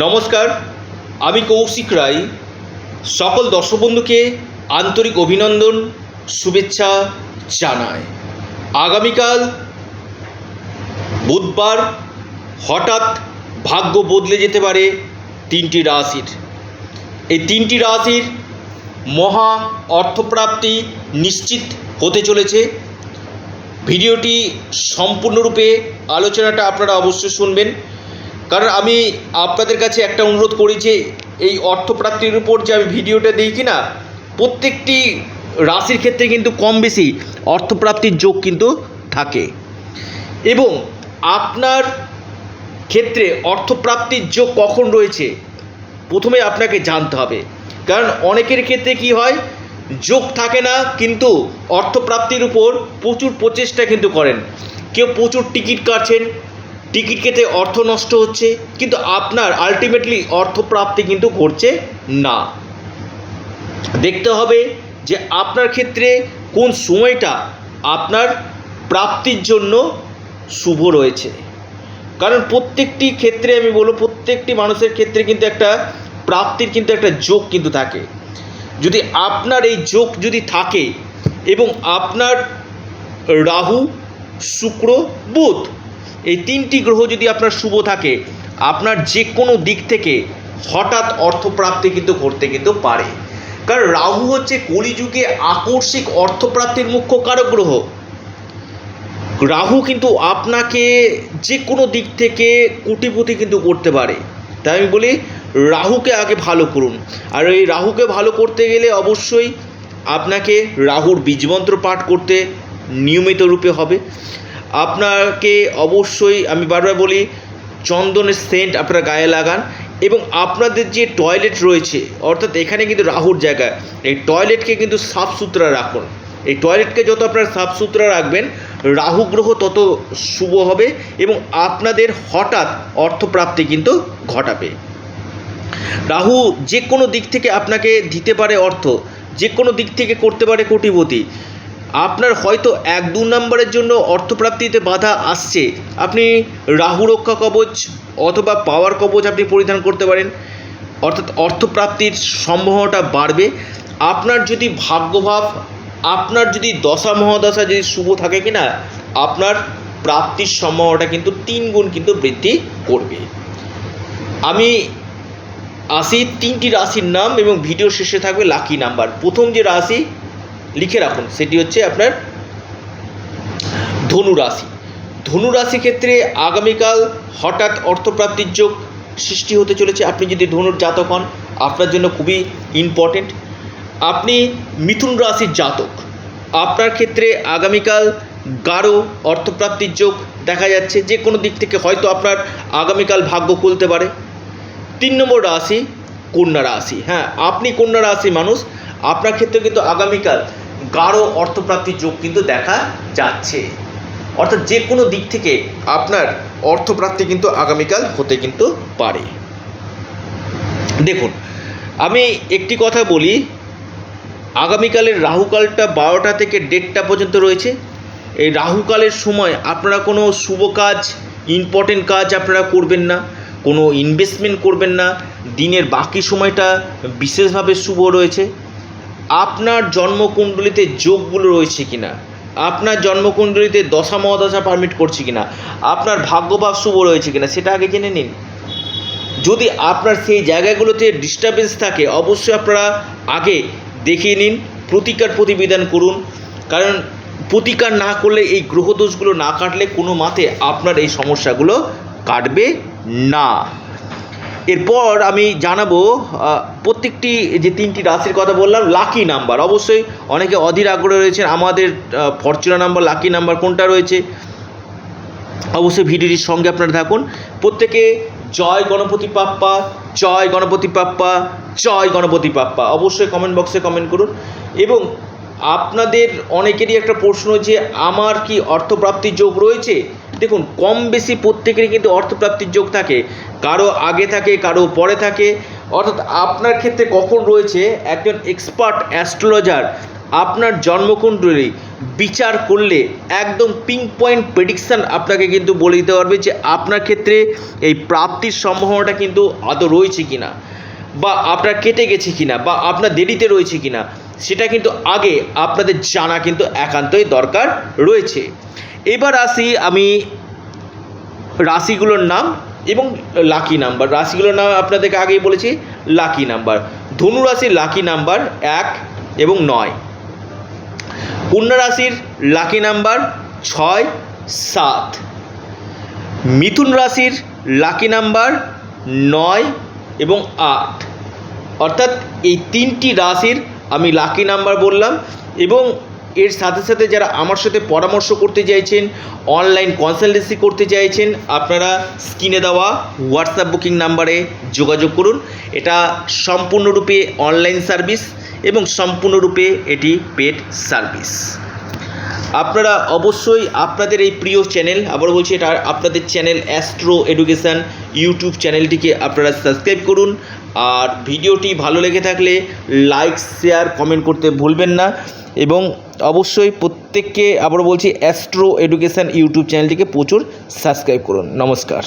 নমস্কার, আমি কৌশিক রায়। সকল দর্শক বন্ধুকে আন্তরিক অভিনন্দন, শুভেচ্ছা জানাই। আগামীকাল বুধবার হঠাৎ ভাগ্য বদলে যেতে পারে তিনটি রাশির। এই তিনটি রাশির মহা অর্থপ্রাপ্তি নিশ্চিত হতে চলেছে। ভিডিওটি সম্পূর্ণরূপে, আলোচনাটা আপনারা অবশ্যই শুনবেন। কারণ আমি আপনাদের কাছে একটা অনুরোধ করি যে এই অর্থপ্রাপ্তির উপর যে আমি ভিডিওটা দিই কি না প্রত্যেকটি রাশির ক্ষেত্রে কিন্তু কম বেশি অর্থপ্রাপ্তির যোগ কিন্তু থাকে। এবং আপনার ক্ষেত্রে অর্থপ্রাপ্তির যোগ কখন রয়েছে, প্রথমে আপনাকে জানতে হবে। কারণ অনেকের ক্ষেত্রে কি হয়, যোগ থাকে না, কিন্তু অর্থপ্রাপ্তির উপর প্রচুর প্রচেষ্টা কিন্তু করেন। কেউ প্রচুর টিকিট কাটছেন টিকিট কেটে অর্থ নষ্ট হচ্ছে, কিন্তু আপনার আলটিমেটলি অর্থপ্রাপ্তি কিন্তু ঘটছে না। দেখতে হবে যে আপনার ক্ষেত্রে কোন সময়টা আপনার প্রাপ্তির জন্য শুভ রয়েছে। কারণ প্রত্যেকটি ক্ষেত্রে আমি বলব, প্রত্যেকটি মানুষের ক্ষেত্রে কিন্তু একটা প্রাপ্তির কিন্তু একটা যোগ কিন্তু থাকে। যদি আপনার এই যোগ যদি থাকে এবং আপনার রাহু, শুক্র, বুধ এই তিনটি গ্রহ যদি আপনার শুভ থাকে, আপনার যে কোনো দিক থেকে হঠাৎ অর্থপ্রাপ্তি কিন্তু ঘটতে কিন্তু পারে। কারণ রাহু হচ্ছে কলিযুগে আকস্মিক অর্থপ্রাপ্তির মুখ্য কারক গ্রহ। রাহু কিন্তু আপনাকে যে কোনো দিক থেকে কোটিপতি কিন্তু করতে পারে। তাই আমি বলি, রাহুকে আগে ভালো করুন। আর এই রাহুকে ভালো করতে গেলে অবশ্যই আপনাকে রাহুর বীজমন্ত্র পাঠ করতে নিয়মিত রূপে হবে। আপনাকে অবশ্যই আমি বারবার বলি চন্দনের সেন্ট আপনারা গায়ে লাগান এবং আপনাদের যে টয়লেট রয়েছে, অর্থাৎ এখানে কিন্তু রাহুর জায়গা, এই টয়লেটকে কিন্তু সাফ সুতরা রাখুন। এই টয়লেটকে যত আপনারা সাফ সুতরা রাখবেন, রাহু গ্রহ তত শুভ হবে এবং আপনাদের হঠাৎ অর্থপ্রাপ্তি কিন্তু ঘটাবে। রাহু যে কোনো দিক থেকে আপনাকে দিতে পারে অর্থ যে কোনো দিক থেকে করতে পারে কোটিপতি আপনার হয়তো এক দু নম্বরের জন্য অর্থপ্রাপ্তিতে বাধা আসছে। আপনি রাহু রক্ষা কবচ অথবা পাওয়ার কবচ আপনি পরিধান করতে পারেন। অর্থাৎ অর্থপ্রাপ্তির সম্ভাবনাটা বাড়বে। আপনার যদি ভাগ্যভাব, আপনার যদি দশা, মহাদশা যদি শুভ থাকে কি না আপনার প্রাপ্তির সম্ভাবনাটা কিন্তু তিন গুণ কিন্তু বৃদ্ধি করবে। আমি আসি তিনটি রাশির নাম এবং ভিডিও শেষে থাকবে লাকি নাম্বার। প্রথম যে রাশি লিখে রাখুন। সেটি হচ্ছে আপনার ধনু রাশি। ধনু রাশি ক্ষেত্রে আগামীকাল হঠাৎ অর্থপ্রাপ্তির যোগ সৃষ্টি হতে চলেছে। আপনি যদি ধনুর জাতক হন, আপনার জন্য খুবই ইম্পর্টেন্ট আপনি মিথুন রাশির জাতক। আপনার ক্ষেত্রে আগামীকাল গাঢ় অর্থপ্রাপ্তির যোগ দেখা যাচ্ছে। যে কোনো দিক থেকে হয়তো আপনার আগামীকাল ভাগ্য খুলতে পারে। তিন নম্বর রাশি কন্যা রাশি। হ্যাঁ আপনি কন্যা রাশি মানুষ। আপনার ক্ষেত্রে কিন্তু আগামীকাল গাঢ় অর্থপ্রাপ্তির যোগ কিন্তু দেখা যাচ্ছে। অর্থাৎ যে কোনো দিক থেকে আপনার অর্থপ্রাপ্তি কিন্তু আগামীকাল হতে কিন্তু পারে। দেখুন, আমি একটি কথা বলি, আগামীকালের রাহুকালটা বারোটা থেকে দেড়টা পর্যন্ত রয়েছে। এই রাহুকালের সময় আপনারা কোনো শুভ কাজ ইম্পর্টেন্ট কাজ আপনারা করবেন না, কোনো ইনভেস্টমেন্ট করবেন না। দিনের বাকি সময়টা বিশেষভাবে শুভ রয়েছে। আপনার জন্মকুণ্ডলিতে যোগগুলো রয়েছে কিনা? আপনার জন্মকুণ্ডলিতে দশা মহাদশা পারমিট করছে কিনা? আপনার ভাগ্যভাব শুভ রয়েছে কিনা? সেটা আগে জেনে নিন। যদি আপনার সেই জায়গাগুলোতে ডিস্টারবেন্স থাকে, অবশ্যই আপনারা আগে দেখিয়ে নিন, প্রতিকার প্রতিবিধান করুন। কারণ প্রতিকার না করলে এই গ্রহদোষগুলো না কাটলে কোনো মাতে আপনার এই সমস্যাগুলো কাটবে না। এরপর আমি জানাব প্রত্যেকটি যে তিনটি রাশির কথা বললাম লাকি নাম্বার অবশ্যই অনেকে অধীর আগ্রহ রয়েছেন, আমাদের ফরচুনা নাম্বার লাকি নাম্বার কোনটা রয়েছে? অবশ্যই ভিডিওটির সঙ্গে আপনারা থাকুন। প্রত্যেকে জয় গণপতি পাপ্পা, জয় গণপতি পাপ্পা, জয় গণপতি পাপ্পা। অবশ্যই কমেন্ট বক্সে কমেন্ট করুন। এবং আপনাদের অনেকেরই একটা প্রশ্ন যে আমার কি অর্থপ্রাপ্তির যোগ রয়েছে? দেখুন, কম বেশি প্রত্যেকেরই কিন্তু অর্থপ্রাপ্তির যোগ থাকে। কারও আগে থাকে, কারও পরে থাকে। অর্থাৎ আপনার ক্ষেত্রে কখন রয়েছে একজন এক্সপার্ট অ্যাস্ট্রোলজার আপনার জন্মকুণ্ডলী, বিচার করলে একদম পিঙ্ক পয়েন্ট প্রেডিকশান আপনাকে কিন্তু বলে দিতে পারবে যে আপনার ক্ষেত্রে এই প্রাপ্তির সম্ভাবনাটা কিন্তু আদৌ রয়েছে কি না বা আপনার কেটে গেছে কিনা, বা আপনার দেরিতে রয়েছে কিনা, সেটা কিন্তু আগে আপনাদের জানা কিন্তু একান্তই দরকার রয়েছে। এবার আসি আমি রাশিগুলোর নাম এবং লাকি নাম্বার। রাশিগুলোর নাম আপনাদেরকে আগেই বলেছি, লাকি নাম্বার। ধনু রাশির লাকি নাম্বার এক এবং নয়। কন্যা রাশির লাকি নাম্বার ছয়, সাত। মিথুন রাশির লাকি নাম্বার নয় এবং আট। অর্থাৎ এই তিনটি রাশির আমি লাকি নাম্বার বললাম এবং এর সাথে সাথে যারা আমার সাথে পরামর্শ করতে চাইছেন অনলাইন কনসালটেন্সি করতে চাইছেন, আপনারা স্ক্রিনে দেওয়া হোয়াটসঅ্যাপ বুকিং নাম্বারে যোগাযোগ করুন। এটা সম্পূর্ণরূপে অনলাইন সার্ভিস এবং সম্পূর্ণরূপে এটি পেড সার্ভিস আপনারা অবশ্যই আপনাদের এই প্রিয় চ্যানেল আবার বলছি এটা আপনাদের চ্যানেল অ্যাস্ট্রো এডুকেশান ইউটিউব চ্যানেলটিকে আপনারা সাবস্ক্রাইব করুন। আর ভিডিওটি ভালো লেগে থাকলে লাইক শেয়ার কমেন্ট করতে ভুলবেন না। এবং অবশ্যই প্রত্যেককে আবার বলছি অ্যাস্ট্রো এডুকেশান ইউটিউব চ্যানেলটিকে প্রচুর সাবস্ক্রাইব করুন। নমস্কার।